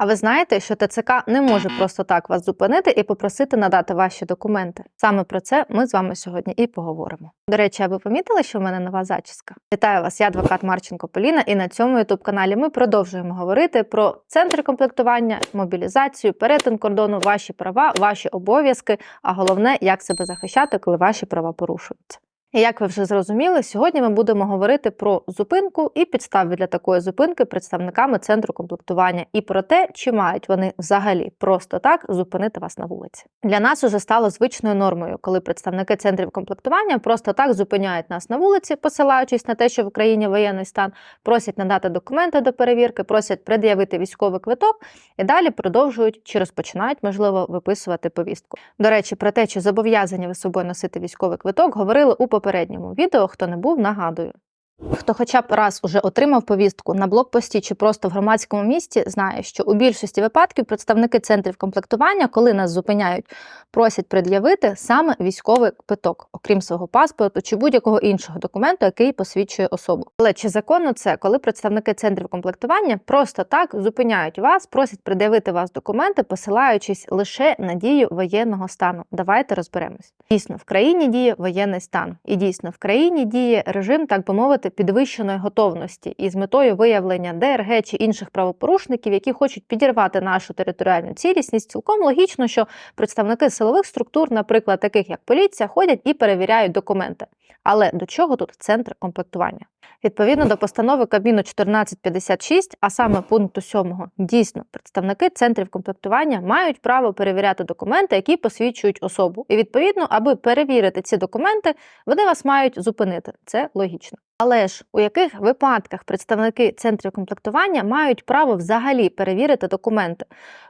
А ви знаєте, що ТЦК не може просто так вас зупинити і попросити надати ваші документи. Саме про це ми з вами сьогодні і поговоримо. До речі, а ви помітили, що в мене нова зачіска? Вітаю вас, я адвокат Марченко Поліна, і на цьому youtube каналі ми продовжуємо говорити про центри комплектування, мобілізацію, перетин кордону, ваші права, ваші обов'язки, а головне, як себе захищати, коли ваші права порушуються. Як ви вже зрозуміли, сьогодні ми будемо говорити про зупинку і підстави для такої зупинки представниками центру комплектування і про те, чи мають вони взагалі просто так зупинити вас на вулиці. Для нас уже стало звичною нормою, коли представники центрів комплектування просто так зупиняють нас на вулиці, посилаючись на те, що в Україні воєнний стан, просять надати документи до перевірки, просять пред'явити військовий квиток і далі продовжують чи розпочинають, можливо, виписувати повістку. До речі, про те, чи зобов'язані ви собою носити військовий квиток, говорили у попередньому відео. Хто не був, нагадую. Хто хоча б раз уже отримав повістку на блокпості чи просто в громадському місті, знає, що у більшості випадків представники центрів комплектування, коли нас зупиняють, просять пред'явити саме військовий квиток, окрім свого паспорту чи будь-якого іншого документу, який посвідчує особу. Але чи законно це, коли представники центрів комплектування просто так зупиняють вас, просять пред'явити вас документи, посилаючись лише на дію воєнного стану? Давайте розберемось. Дійсно, в країні діє воєнний стан, і дійсно в країні діє режим, так би мовити, підвищеної готовності і з метою виявлення ДРГ чи інших правопорушників, які хочуть підірвати нашу територіальну цілісність, цілком логічно, що представники силових структур, наприклад, таких як поліція, ходять і перевіряють документи. Але до чого тут центр комплектування? Відповідно до постанови Кабміну 1456, а саме пункту 7, дійсно представники центрів комплектування мають право перевіряти документи, які посвідчують особу. І відповідно, аби перевірити ці документи, вони вас мають зупинити. Це логічно. Але ж у яких випадках представники центрів комплектування мають право взагалі перевірити документи,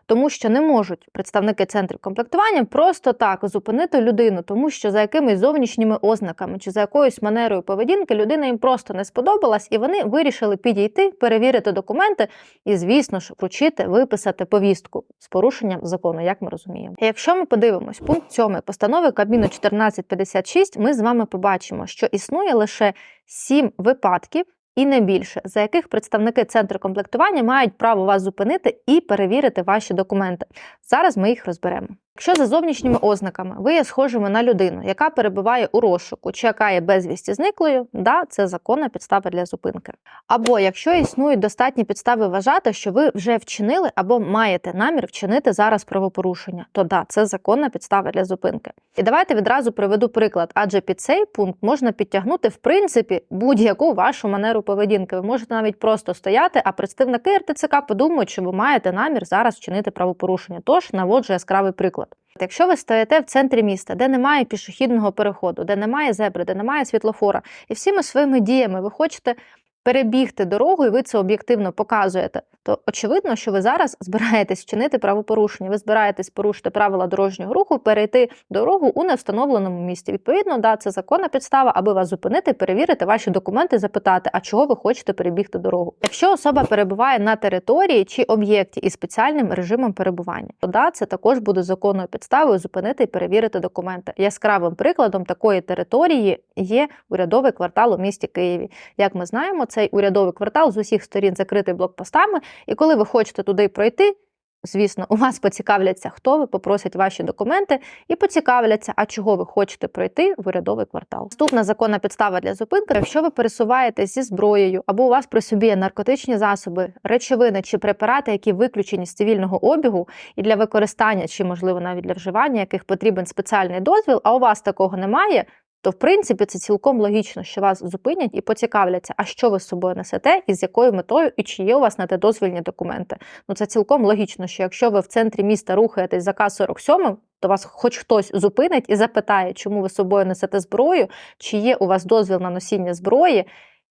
тому що не можуть представники центрів комплектування просто так зупинити людину, тому що за якимись зовнішніми ознаками чи за якоюсь манерою поведінки людина їм просто не сподобалась, і вони вирішили підійти, перевірити документи і, звісно ж, вручити, виписати повістку з порушенням закону, як ми розуміємо. Якщо ми подивимось пункт 7 постанови Кабміну 1456, ми з вами побачимо, що існує лише сім випадків. І не більше, за яких представники центру комплектування мають право вас зупинити і перевірити ваші документи. Зараз ми їх розберемо. Якщо за зовнішніми ознаками ви є схожими на людину, яка перебуває у розшуку чи яка є безвісті зниклою, да, це законна підстава для зупинки. Або якщо існують достатні підстави вважати, що ви вже вчинили або маєте намір вчинити зараз правопорушення, то да, це законна підстава для зупинки. І давайте відразу приведу приклад, адже під цей пункт можна підтягнути в принципі будь-яку вашу манеру поведінки. Ви можете навіть просто стояти, а представники РТЦК подумають, що ви маєте намір зараз вчинити правопорушення. Тож наводжу яскравий приклад. Якщо ви стоїте в центрі міста, де немає пішохідного переходу, де немає зебри, де немає світлофора, і всіми своїми діями ви хочете перебігти дорогу, і ви це об'єктивно показуєте, то очевидно, що ви зараз збираєтесь вчинити правопорушення. Ви збираєтесь порушити правила дорожнього руху, перейти дорогу у невстановленому місці. Відповідно, да, це законна підстава, аби вас зупинити, перевірити ваші документи, запитати, а чого ви хочете перебігти дорогу. Якщо особа перебуває на території чи об'єкті із спеціальним режимом перебування, то да, це також буде законною підставою зупинити і перевірити документи. Яскравим прикладом такої території є урядовий квартал у місті Києві. Як ми знаємо, цей урядовий квартал з усіх сторін закритий блокпостами, і коли ви хочете туди пройти. Звісно, у вас поцікавляться, хто ви, попросять ваші документи і поцікавляться, а чого ви хочете пройти в урядовий квартал. Наступна законна підстава для зупинки, якщо ви пересуваєтесь зі зброєю, або у вас при собі є наркотичні засоби, речовини чи препарати, які виключені з цивільного обігу, і для використання, чи можливо навіть для вживання, яких потрібен спеціальний дозвіл, а у вас такого немає. То, в принципі, це цілком логічно, що вас зупинять і поцікавляться, а що ви з собою несете, і з якою метою, і чи є у вас на те дозвільні документи. Ну це цілком логічно, що якщо ви в центрі міста рухаєтесь за К-47, то вас хоч хтось зупинить і запитає, чому ви з собою несете зброю, чи є у вас дозвіл на носіння зброї,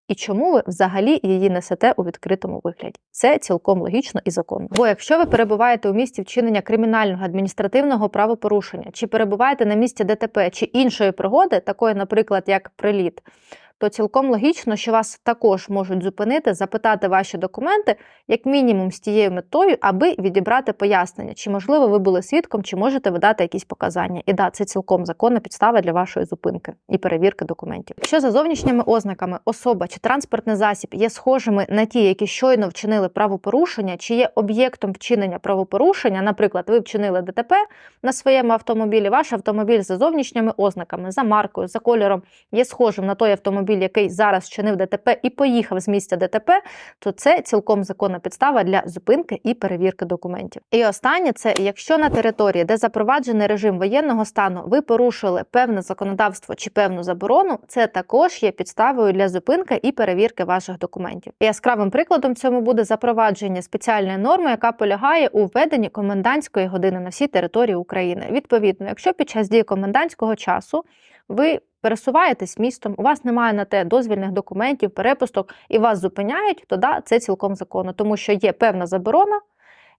і чому ви взагалі її несете у відкритому вигляді. Це цілком логічно і законно. Бо якщо ви перебуваєте у місті вчинення кримінального адміністративного правопорушення, чи перебуваєте на місці ДТП чи іншої пригоди, такої, наприклад, як приліт, то цілком логічно, що вас також можуть зупинити, запитати ваші документи, як мінімум з тією метою, аби відібрати пояснення, чи можливо ви були свідком, чи можете ви дати якісь показання. І да, це цілком законна підстава для вашої зупинки і перевірки документів. Якщо за зовнішніми ознаками особа чи транспортний засіб є схожими на ті, які щойно вчинили правопорушення, чи є об'єктом вчинення правопорушення, наприклад, ви вчинили ДТП на своєму автомобілі, ваш автомобіль за зовнішніми ознаками, за маркою, за кольором є схожим на той автомобіль, який зараз вчинив ДТП і поїхав з місця ДТП, то це цілком законна підстава для зупинки і перевірки документів. І останнє це якщо на території, де запроваджений режим воєнного стану, ви порушили певне законодавство чи певну заборону, це також є підставою для зупинки і перевірки ваших документів. Яскравим прикладом цьому буде запровадження спеціальної норми, яка полягає у введенні комендантської години на всій території України. Відповідно, якщо під час дії комендантського часу ви пересуваєтесь містом, у вас немає на те дозвільних документів, перепусток, і вас зупиняють, то да, це цілком законно, тому що є певна заборона,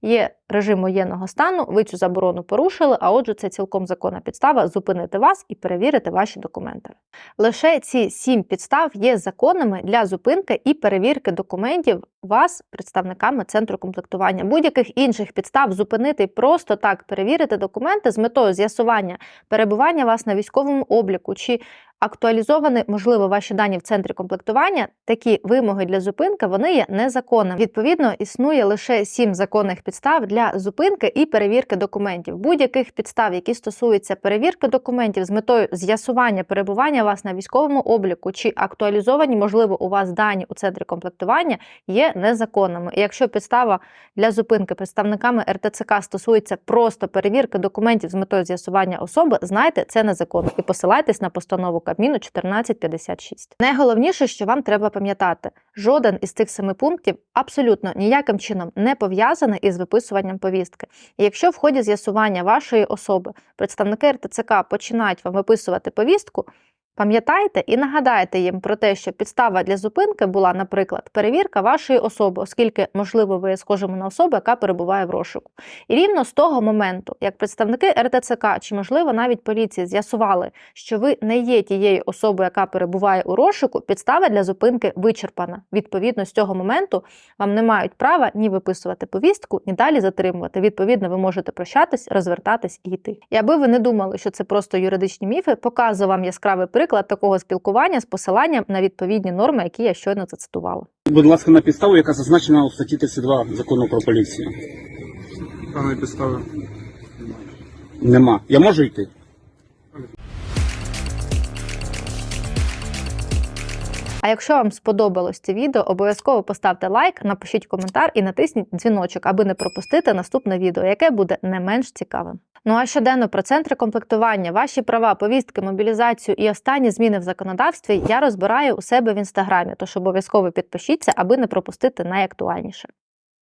є режим воєнного стану, ви цю заборону порушили, а отже, це цілком законна підстава зупинити вас і перевірити ваші документи. Лише ці сім підстав є законними для зупинки і перевірки документів вас, представниками центру комплектування. Будь-яких інших підстав зупинити і просто так перевірити документи з метою з'ясування перебування вас на військовому обліку чи актуалізовані, можливо, ваші дані в центрі комплектування, такі вимоги для зупинки вони є незаконними. Відповідно, існує лише сім законних підстав для зупинки і перевірки документів. Будь-яких підстав, які стосуються перевірки документів з метою з'ясування перебування вас на військовому обліку чи актуалізовані, можливо, у вас дані у центрі комплектування, є незаконними. І якщо підстава для зупинки представниками РТЦК стосується просто перевірки документів з метою з'ясування особи, знайте, це незаконно і посилайтесь на постанову Кабміну 1456. Найголовніше, що вам треба пам'ятати, жоден із цих семи пунктів абсолютно ніяким чином не пов'язаний із виписуванням повістки. І якщо в ході з'ясування вашої особи представники РТЦК починають вам виписувати повістку, Пам'ятайте і нагадайте їм про те, що підстава для зупинки була, наприклад, перевірка вашої особи, оскільки, можливо, ви схожими на особу, яка перебуває в розшуку. І рівно з того моменту, як представники РТЦК чи, можливо, навіть поліції з'ясували, що ви не є тією особою, яка перебуває у розшуку, підстава для зупинки вичерпана. Відповідно, з цього моменту вам не мають права ні виписувати повістку, ні далі затримувати. Відповідно, ви можете прощатись, розвертатись і йти. І аби ви не думали, що це просто юридичні міфи, показую вам яскравий приклад такого спілкування з посиланням на відповідні норми, які я щойно зацитувала. Будь ласка, на підставу, яка зазначена у статті 32 закону про поліцію. пане підстави. Нема. Я можу йти? А якщо вам сподобалось це відео, обов'язково поставте лайк, напишіть коментар і натисніть дзвіночок, аби не пропустити наступне відео, яке буде не менш цікавим. Ну а щоденно про центри комплектування, ваші права, повістки, мобілізацію і останні зміни в законодавстві я розбираю у себе в інстаграмі. Тож обов'язково підпишіться, аби не пропустити найактуальніше.